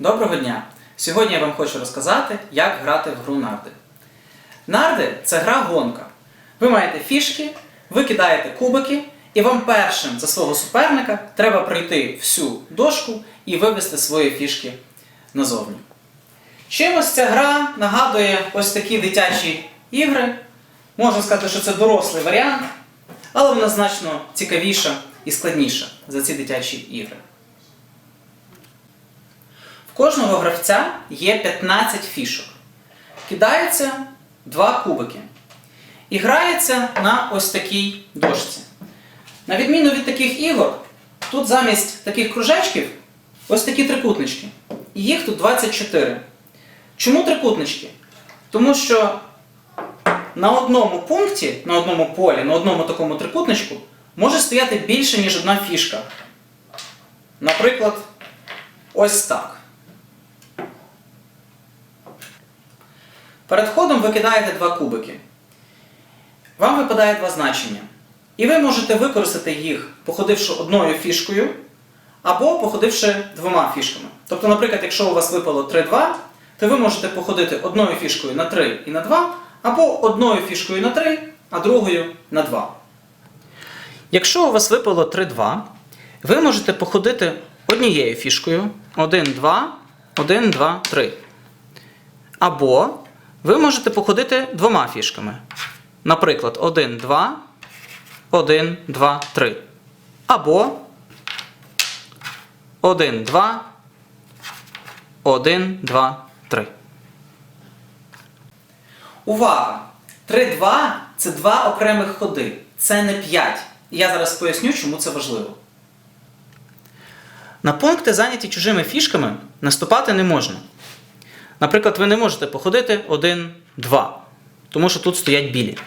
Доброго дня! Сьогодні я вам хочу розказати, як грати в гру нарди. Нарди це гра гонка. Ви маєте фішки, ви кидаєте кубики, і вам першим за свого суперника треба пройти всю дошку і вивести свої фішки назовні. Чимось ця гра нагадує ось такі дитячі ігри. Можна сказати, що це дорослий варіант, але вона значно цікавіша і складніша за ці дитячі ігри. Кожного гравця є 15 фішок. Кидається два кубики. І грається на ось такій дошці. На відміну від таких ігор, тут замість таких кружечків ось такі трикутнички. І їх тут 24. Чому трикутнички? Тому що на одному пункті, на одному полі, на одному такому трикутничку може стояти більше, ніж одна фішка. Наприклад, ось так. Перед ходом ви кидаєте два кубики. Вам випадає два значення. І ви можете використати їх, походивши одною фішкою, або походивши двома фішками. Тобто, наприклад, якщо у вас випало 3-2, то ви можете походити одною фішкою на 3 і на 2, або одною фішкою на 3, а другою на 2. Якщо у вас випало 3-2, ви можете походити однією фішкою 1-2, 1-2, 3. Або ви можете походити двома фішками. Наприклад, 1, 2, 1, 2, 3. Або 1, 2, 1, 2, 3. Увага! 3-2 це два окремих ходи. Це не 5. Я зараз поясню, чому це важливо. На пункти, зайняті чужими фішками, наступати не можна. Наприклад, ви не можете походити 1, 2, тому що тут стоять білі.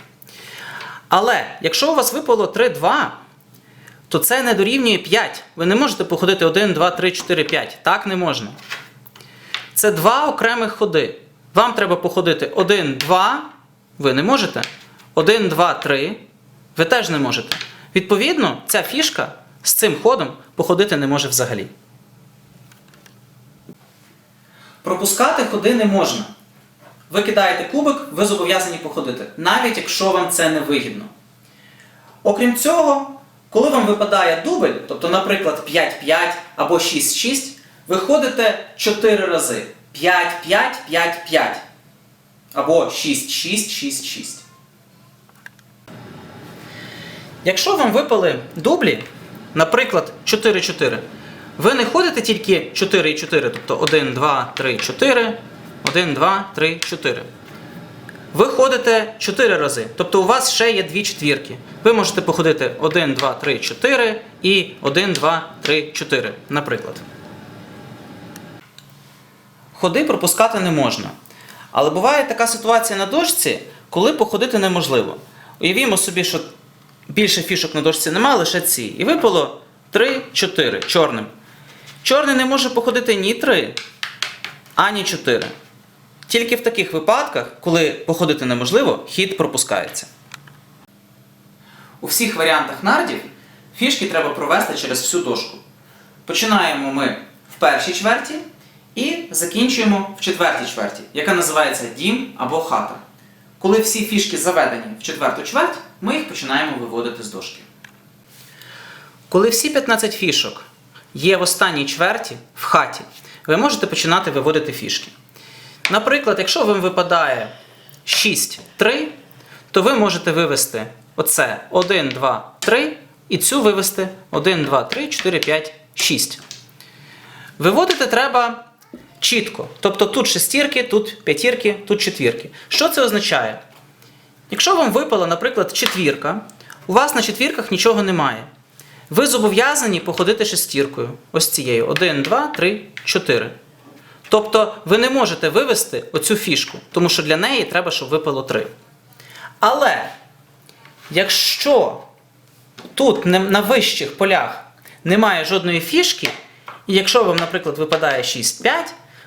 Але якщо у вас випало 3, 2, то це не дорівнює 5. Ви не можете походити 1, 2, 3, 4, 5. Так не можна. Це два окремих ходи. Вам треба походити 1, 2, ви не можете. 1, 2, 3, ви теж не можете. Відповідно, ця фішка з цим ходом походити не може взагалі. Пропускати ходи не можна. Ви кидаєте кубик, ви зобов'язані походити, навіть якщо вам це не вигідно. Окрім цього, коли вам випадає дубль, тобто, наприклад, 5-5 або 6-6, ви ходите 4 рази. 5-5-5-5. Або 6-6-6-6. Якщо вам випали дублі, наприклад, 4-4, ви не ходите тільки 4 і 4, тобто 1, 2, 3, 4, 1, 2, 3, 4. Ви ходите 4 рази. Тобто у вас ще є дві четвірки. Ви можете походити 1, 2, 3, 4 і 1, 2, 3, 4, наприклад. Ходи пропускати не можна. Але буває така ситуація на дошці, коли походити неможливо. Уявімо собі, що більше фішок на дошці немає, лише ці. І випало 3-4 чорним. Чорний не може походити ні 3, ані 4. Тільки в таких випадках, коли походити неможливо, хід пропускається. У всіх варіантах нардів фішки треба провести через всю дошку. Починаємо ми в першій чверті і закінчуємо в четвертій чверті, яка називається дім або хата. Коли всі фішки заведені в четверту чверть, ми їх починаємо виводити з дошки. Коли всі 15 фішок є в останній чверті в хаті, ви можете починати виводити фішки. Наприклад, якщо вам випадає 6, 3, то ви можете вивести оце 1, 2, 3 і цю вивести 1, 2, 3, 4, 5, 6. Виводити треба чітко. Тобто тут шестірки, тут п'ятірки, тут четвірки. Що це означає? Якщо вам випала, наприклад, четвірка, у вас на четвірках нічого немає. Ви зобов'язані походити шестіркою. Ось цією. 1, 2, 3, 4. Тобто ви не можете вивести оцю фішку, тому що для неї треба, щоб випало 3. Але якщо тут на вищих полях немає жодної фішки, і якщо вам, наприклад, випадає 6-5,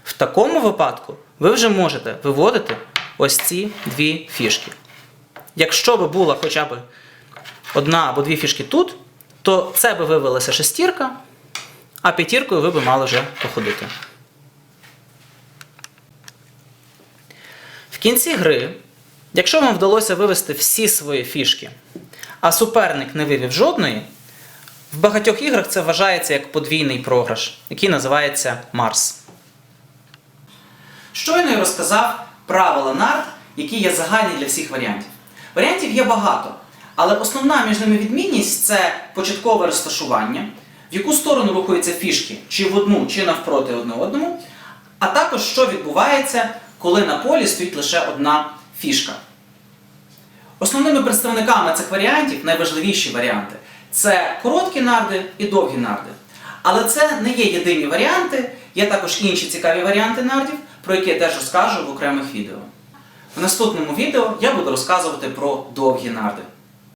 в такому випадку ви вже можете виводити ось ці дві фішки. Якщо би була хоча б одна або дві фішки тут, то це би вивелася шестірка, а п'ятіркою ви би мали вже походити. В кінці гри, якщо вам вдалося вивести всі свої фішки, а суперник не вивів жодної, в багатьох іграх це вважається як подвійний програш, який називається Марс. Щойно я розказав правила нарт, які є загальні для всіх варіантів. Варіантів є багато але основна між ними відмінність це початкове розташування, в яку сторону рухаються фішки, чи в одну, чи навпроти одне одному, а також що відбувається, коли на полі стоїть лише одна фішка. Основними представниками цих варіантів найважливіші варіанти це короткі нарди і довгі нарди. Але це не є єдині варіанти, є також інші цікаві варіанти нардів, про які я теж розкажу в окремих відео. В наступному відео я буду розказувати про довгі нарди.